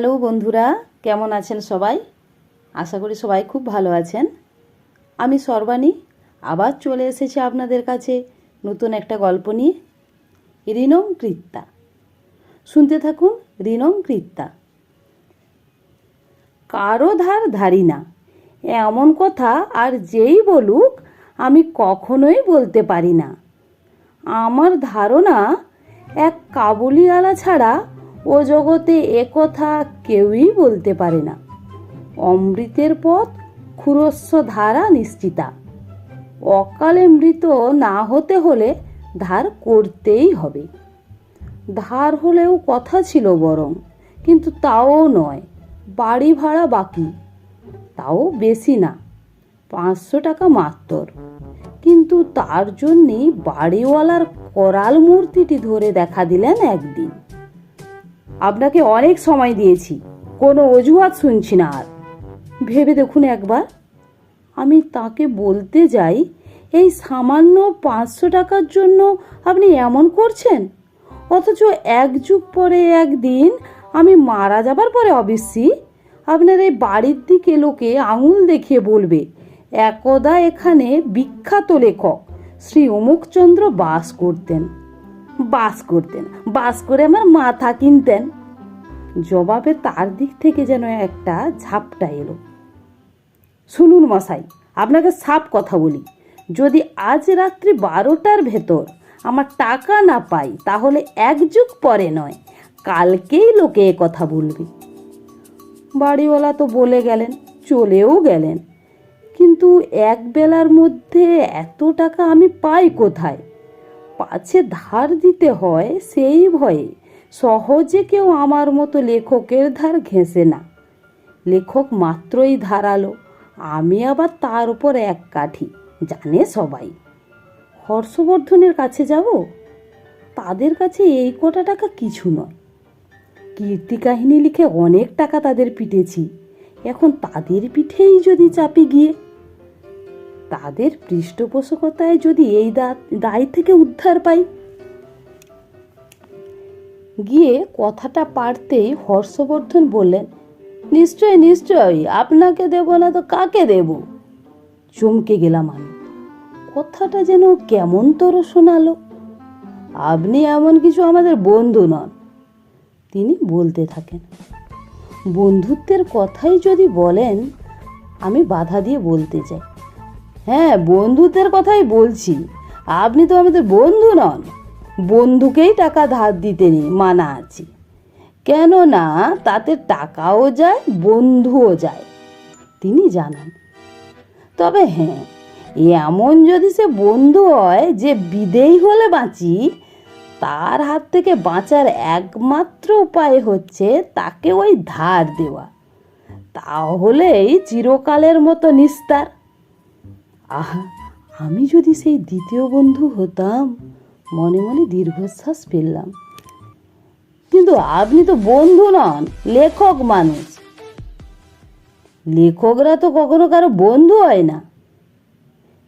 Hello বন্ধুরা, কেমন আছেন সবাই? আশা করি সবাই খুব ভালো আছেন। আমি সর্বাণী, আবার চলে এসেছি আপনাদের কাছে নতুন একটা গল্প নিয়ে। রিনম কৃত্তা শুনতে থাকুন রিনম কৃত্তা কারও ধার ধারি না, এমন কথা আর যেই বলুক আমি কখনোই বলতে পারি না। আমার ধারণা, এক কাবুলিওয়ালা ছাড়া ও জগতে একথা কেউই বলতে পারে না। অমৃতের পথ ক্ষুরস্ব ধারা নিশ্চিতা। অকালে মৃত না হতে হলে ধার করতেই হবে। ধার হলেও কথা ছিল বরং, কিন্তু তাও নয়, বাড়ি ভাড়া বাকি, তাও বেশি না, পাঁচশো টাকা মাত্র কিন্তু তার জন্যেই বাড়িওয়ালার করাল মূর্তিটি ধরে দেখা দিলেন একদিন। আপনাকে অনেক সময় দিয়েছি। কোনো অজুহাত শুনছি না আর। ভেবে দেখুন একবার। আমি তাকে বলতে যাই, এই সামান্য পাঁচশো টাকার জন্য আপনি এমন করছেন? অথচ এক যুগ পরে একদিন আমি মারা যাবার পরে অবশ্যই আপনার এই বাড়ির দিকে লোকে আঙুল দেখিয়ে বলবে, একদা এখানে বিখ্যাত লেখক শ্রী অমুকচন্দ্র বাস করতেন। বাস করতেন। বাস করে আমার মাথা কিনতেন। জবাবে তার দিক থেকে যেন একটা ঝাপটা এলো। শুনুন মশাই, আপনাকে সাপ কথা বলি। যদি আজ রাত্রি বারোটার ভেতর আমার টাকা না পাই, তাহলে এক যুগ পরে নয়, কালকেই লোকে এ কথা বলবে। বাড়িওয়ালা তো বলে গেলেন, চলেও গেলেন। কিন্তু এক বেলার মধ্যে এত টাকা আমি পাই কোথায়? পাছে ধার দিতে হয় সেই ভয়ে সহজে কেউ আমার মতো লেখকের ধার ঘেঁষে না। লেখক মাত্রই ধারালো, আমি আবার তার উপর এক কাঠি, জানে সবাই। হর্ষবর্ধনের কাছে যাব? তাদের কাছে এই কটা টাকা কিছু নয়। কীর্তি কাহিনী লিখে অনেক টাকা তাদের পিটেছি। এখন তাদের পিঠেই যদি চাপি গিয়ে তাদের পৃষ্ঠপোষকতায় যদি এই দায় থেকে উদ্ধার পাই। গিয়ে কথাটা পারতেই হর্ষবর্ধন বললেন, নিশ্চয়, নিশ্চয়ই, আপনাকে দেব না তো কাকে দেব? চমকে গেলাম আমি। কথাটা যেন কেমন তোর শোনালো। আপনি এমন কিছু আমাদের বন্ধু নন তিনি বলতে থাকেন। বন্ধুত্বের কথাই যদি বলেন, আমি বাধা দিয়ে বলতে চাই। হ্যাঁ বন্ধুদের কথাই বলছি। আপনি তো আমাদের বন্ধু নন। বন্ধুকেই টাকা ধার দিতে নেই, মানা আছে। কেননা তাতে টাকাও যায়, বন্ধুও যায়। তিনি জানান। তবে হ্যাঁ এমন যদি সে বন্ধু হয় যে বিদেয়ী হলে বাঁচি, তার হাত থেকে বাঁচার একমাত্র উপায় হচ্ছে তাকে ওই ধার দেওয়া। তাহলেই চিরকালের মতো নিস্তার। আহা, আমি যদি সেই দ্বিতীয় বন্ধু হতাম, মনে মনে দীর্ঘশ্বাস ফেললাম। কিন্তু আপনি তো বন্ধু নন, লেখক মানুষ। লেখকরা তো কখনো কারও বন্ধু হয় না।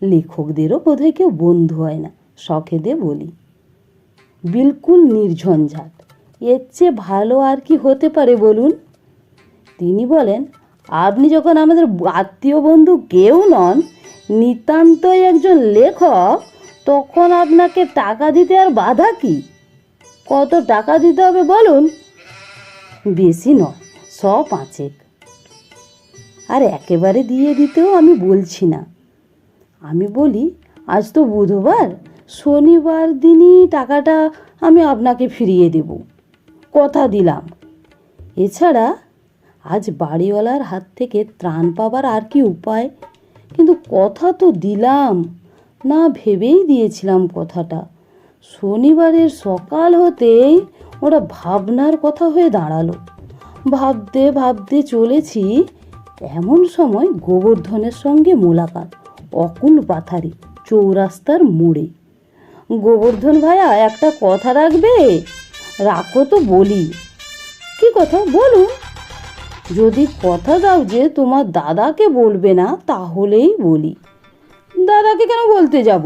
লেখকদেরও বোধহয় কেউ বন্ধু হয় না, শখেদে বলি। বিলকুল নির্ঝঞ্ঝাট। এর চেয়ে ভালো আর কি হতে পারে বলুন? তিনি বলেন, আপনি যখন আমাদের আত্মীয় বন্ধু কেউ নন নিতান্তই একজন লেখক, তখন আপনাকে টাকা দিতে আর বাধা কি? কত টাকা দিতে হবে বলুন? বেশি নয় শ পাঁচেক। আর একেবারে দিয়ে দিতেও আমি বলছি না। আমি বলি, আজ তো বুধবার, শনিবার দিনই টাকাটা আমি আপনাকে ফিরিয়ে দেব। কথা দিলাম। এছাড়া, আজ বাড়িওয়ালার হাত থেকে ত্রাণ পাবার আর কি উপায়? কিন্তু কথা তো দিলাম। না ভেবেই দিয়েছিলাম কথাটা। শনিবারের সকাল হতেই ওরা ভাবনার কথা হয়ে দাঁড়াল। ভাবতে ভাবতে চলেছি, এমন সময় গোবর্ধনের সঙ্গে মোলাকাত, অকুল পাথারি, চৌরাস্তার মোড়ে। গোবর্ধন ভাইয়া একটা কথা রাখবে? রাখো তো বলি। কি কথা? বলুন। যদি কথা দাও যে তোমার দাদাকে বলবে না, তাহলেই বলি। দাদাকে কেন বলতে যাব?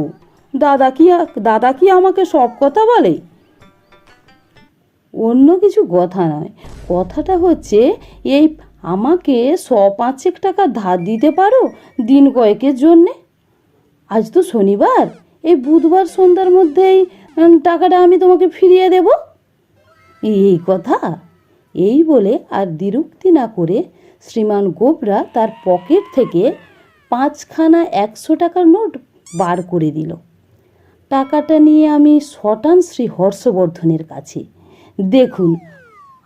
দাদা কি দাদা কি আমাকে সব কথা বলে? অন্য কিছু কথা নয়। কথাটা হচ্ছে, এই আমাকে শ পাঁচেক টাকা ধার দিতে পারো দিন কয়েকের জন্যে? আজ তো শনিবার, এই বুধবার সন্ধ্যার মধ্যেই টাকাটা আমি তোমাকে ফিরিয়ে দেব? এই কথা? এই বলে আর দ্বিরুক্তি না করে শ্রীমান গোবরা তার পকেট থেকে পাঁচখানা একশো টাকার নোট বার করে দিল। টাকাটা নিয়ে আমি শটান শ্রী হর্ষবর্ধনের কাছে। দেখুন,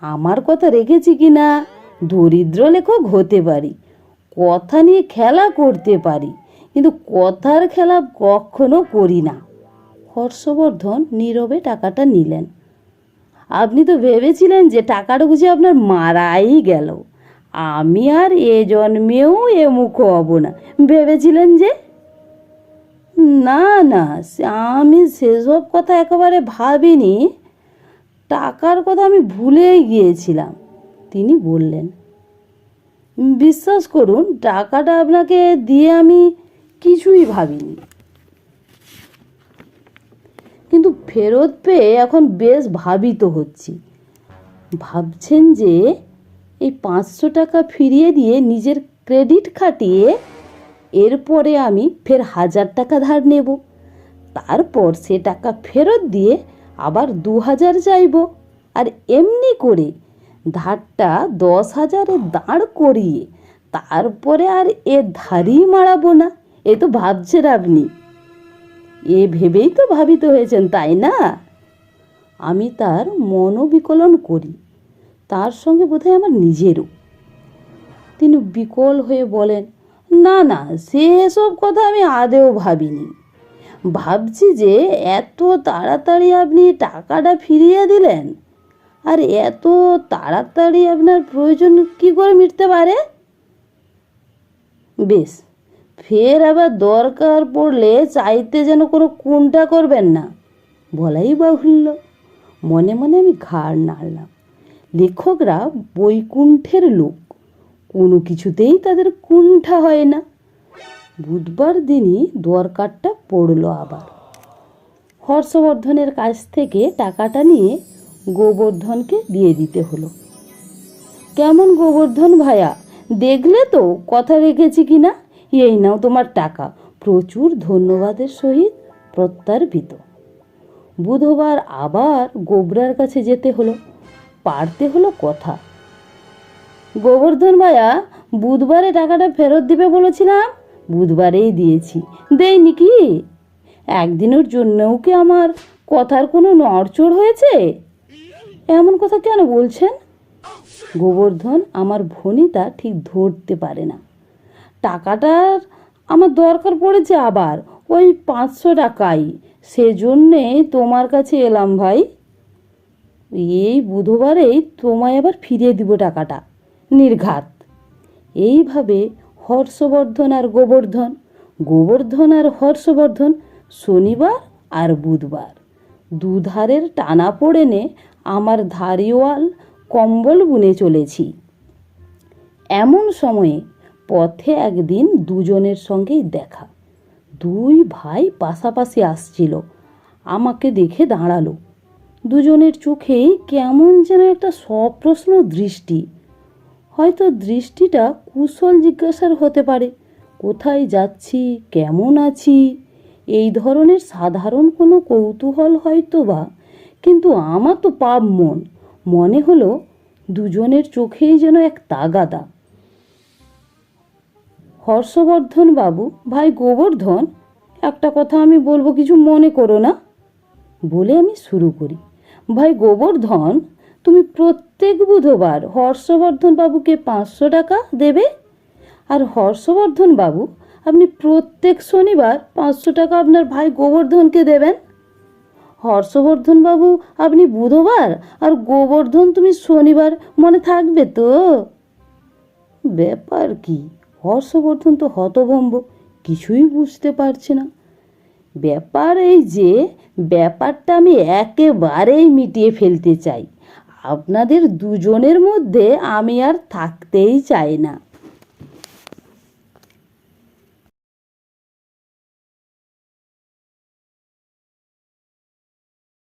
আমার কথা রেখেছি কি না? দরিদ্র লেখক হতে পারি, কথা নিয়ে খেলা করতে পারি, কিন্তু কথার খেলা কখনো করি না। হর্ষবর্ধন নীরবে টাকাটা নিলেন। আপনি তো ভেবেছিলেন যে টাকাটা বুঝে আপনার মারাই গেল। আমি আর এ জন্মেও এ মুখ হব না। ভেবেছিলেন যে? না না আমি সেসব কথা একেবারে ভাবিনি। টাকার কথা আমি ভুলেই গিয়েছিলাম, তিনি বললেন। বিশ্বাস করুন, টাকাটা আপনাকে দিয়ে আমি কিছুই ভাবিনি কিন্তু ফেরত পেয়ে এখন বেশ ভাবিত হচ্ছি। ভাবছেন যে এই পাঁচশো টাকা ফিরিয়ে দিয়ে নিজের ক্রেডিট খাটিয়ে এরপরে আমি ফের হাজার টাকা ধার নেব। তারপর সে টাকা ফেরত দিয়ে আবার দু হাজার চাইব। আর এমনি করে ধারটা দশ হাজারে দাঁড় করিয়ে তারপরে আর এ ধারই মারাবো না, এ তো ভাবছেন আপনি। এ ভেবেই তো ভাবিত হয়েছেন, তাই না? আমি তার মনোবিকলন করি, তার সঙ্গে বোধহয় আমার নিজেরও। তিনি বিকল হয়ে বলেন, না না সেসব কথা আমি আদেও ভাবিনি। ভাবছি যে এত তাড়াতাড়ি আপনি টাকাটা ফিরিয়ে দিলেন, আর এত তাড়াতাড়ি আপনার প্রয়োজন কি করে মিটতে পারে? বেশ ফের আবার দরকার পড়লে চাইতে যেন কোনো কোনটা করবেন না। বলাই বাহুল্য। মনে মনে আমি ঘাড় নাড়লাম। লেখকরা বৈকুণ্ঠের লোক। কোনো কিছুতেই তাদের কুণ্ঠা হয় না। বুধবার দিনই দরকারটা পড়ল আবার। হর্ষবর্ধনের কাছ থেকে টাকাটা নিয়ে গোবর্ধনকে দিয়ে দিতে হলো। কেমন গোবর্ধন ভাইয়া দেখলে তো কথা রেখেছি কি না এই নাও তোমার টাকা। প্রচুর ধন্যবাদের সহিত প্রত্যার্পিত। বুধবার আবার গোবরার কাছে যেতে হলো। পারতে হলো কথা। গোবর্ধন ভাইয়া বুধবারে টাকাটা ফেরত দিবে বলেছিলাম? বুধবারেই দিয়েছি। দেয়নি কি? একদিনের জন্যও কি আমার কথার কোনো নড়চড় হয়েছে? এমন কথা কেন বলছেন? গোবর্ধন আমার ভনিতা ঠিক ধরতে পারে না। টাকাটার আমার দরকার পড়েছে আবার। ওই পাঁচশো টাকাই। সেজন্যে তোমার কাছে এলাম ভাই। এই বুধবারেই তোমায় আবার ফিরিয়ে দিব টাকাটা। নির্ঘাত। এইভাবে হর্ষবর্ধন আর গোবর্ধন গোবর্ধন আর হর্ষবর্ধন শনিবার আর বুধবার। দুধারের টানা পড়েনে আমার ধারিওয়াল কম্বল বুনে চলেছি। এমন সময়ে পথে একদিন দুজনের সঙ্গেই দেখা। দুই ভাই পাশাপাশি আসছিল, আমাকে দেখে দাঁড়াল। দুজনের চোখেই কেমন যেন একটা সপ্রশ্ন দৃষ্টি। হয়তো দৃষ্টিটা কুশল জিজ্ঞাসার হতে পারে, কোথায় যাচ্ছি, কেমন আছি? এই ধরনের সাধারণ কোনো কৌতূহল হয়তো বা, কিন্তু আমার তো পাপ মন। মনে হলো দুজনের চোখেই যেন এক তাগাদা। হর্ষবর্ধন বাবু, ভাই গোবর্ধন? একটা কথা আমি বলব, কিছু মনে করো না। বলে আমি শুরু করি। ভাই গোবর্ধন, তুমি প্রত্যেক বুধবার হর্ষবর্ধন বাবুকে পাঁচশো টাকা দেবে? আর হর্ষবর্ধন বাবু, আপনি প্রত্যেক শনিবার পাঁচশো টাকা আপনার ভাই গোবর্ধনকে দেবেন? হর্ষবর্ধন বাবু, আপনি বুধবার আর গোবর্ধন তুমি শনিবার, মনে থাকবে তো? ব্যাপার কি? হর্ষবর্ধন তো হতভম্ব, কিছুই বুঝতে পারছে না। ব্যাপার এই যে, ব্যাপারটা আমি একেবারেই মিটিয়ে ফেলতে চাই। আপনাদের দুজনের মধ্যে আমি আর থাকতেই চাই না।